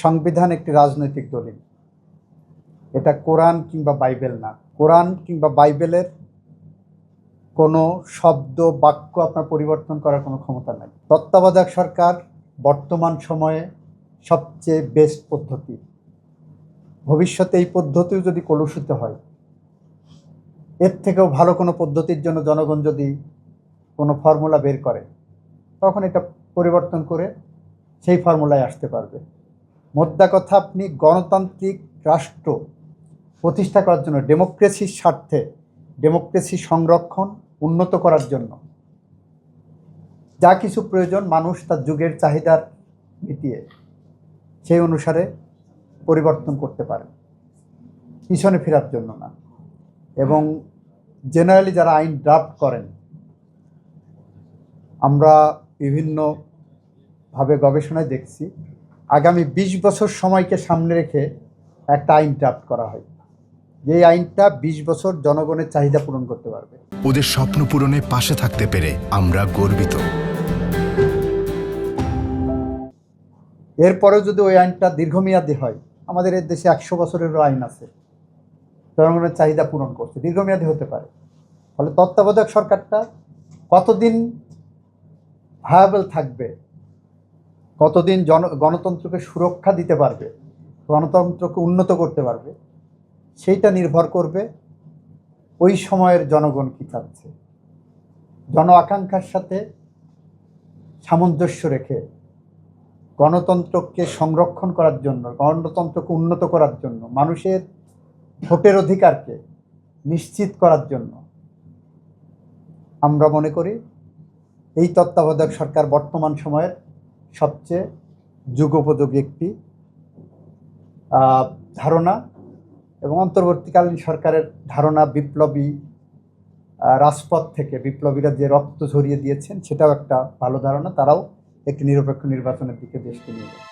সংবিধান একটি রাজনৈতিক দলিল। এটা কোরআন কিংবা বাইবেল না। কোরআন কিংবা বাইবেলের কোনো শব্দ, বাক্য আপনার পরিবর্তন করার কোনো ক্ষমতা নাই। তত্ত্বাবধায়ক সরকার বর্তমান সময়ে সবচেয়ে বেস্ট পদ্ধতি। ভবিষ্যতে এই পদ্ধতিও যদি কলুষিত হয়, এর থেকেও ভালো কোনো পদ্ধতির জন্য জনগণ যদি কোনো ফর্মুলা বের করে, তখন এটা পরিবর্তন করে সেই ফর্মুলায় আসতে পারবে। মোদ্দা কথা আপনি গণতান্ত্রিক রাষ্ট্র প্রতিষ্ঠা করার জন্য ডেমোক্রেসির স্বার্থে ডেমোক্রেসি সংরক্ষণ উন্নত করার জন্য। যা কিছু প্রয়োজন মানুষ তার যুগের চাহিদার মিটিয়ে সেই অনুসারে পরিবর্তন করতে পারে। পিছনে ফেরার জন্য না। এবং জেনারেলি যারা আইন ড্রাফট করেন, আমরা বিভিন্নভাবে গবেষণায় দেখছি আগামী ২০ বছর সময়কে সামনে রেখে একটা আইন ড্রাফট করা হয়। যেই আইনটা ২০ বছর জনগণের চাহিদা পূরণ করতে পারবে। ওদের স্বপ্ন পূরণে পাশে থাকতে পেরে আমরা গর্বিত। এরপরেও যদি ওই আইনটা দীর্ঘমেয়াদী হয় আমাদের এর দেশে একশো বছরেরও আইন আছে। জনগণের চাহিদা পূরণ করছে দীর্ঘমেয়াদী হতে পারে। ফলে তত্ত্বাবধায়ক সরকারটা কতদিন ভায়াবল থাকবে কতদিন জন গণতন্ত্রকে সুরক্ষা দিতে পারবে, গণতন্ত্রকে উন্নত করতে পারবে, সেইটা নির্ভর করবে ওই সময়ের জনগণ কী চাচ্ছে। জন আকাঙ্ক্ষার সাথে সামঞ্জস্য রেখে গণতন্ত্রকে সংরক্ষণ করার জন্য, গণতন্ত্রকে উন্নত করার জন্য, মানুষের ভোটের অধিকারকে নিশ্চিত করার জন্য আমরা মনে করি এই তত্ত্বাবধায়ক সরকার বর্তমান সময়ের সবচেয়ে যুগোপযোগী একটি ধারণা এবং অন্তর্বর্তীকালীন সরকারের ধারণা বিপ্লবী রাজপথ থেকে বিপ্লবীরা যে রক্ত ঝরিয়ে দিয়েছেন সেটাও একটা ভালো ধারণা। তারাও একটি নিরপেক্ষ নির্বাচনের দিকে দেশকে নিয়ে যাবে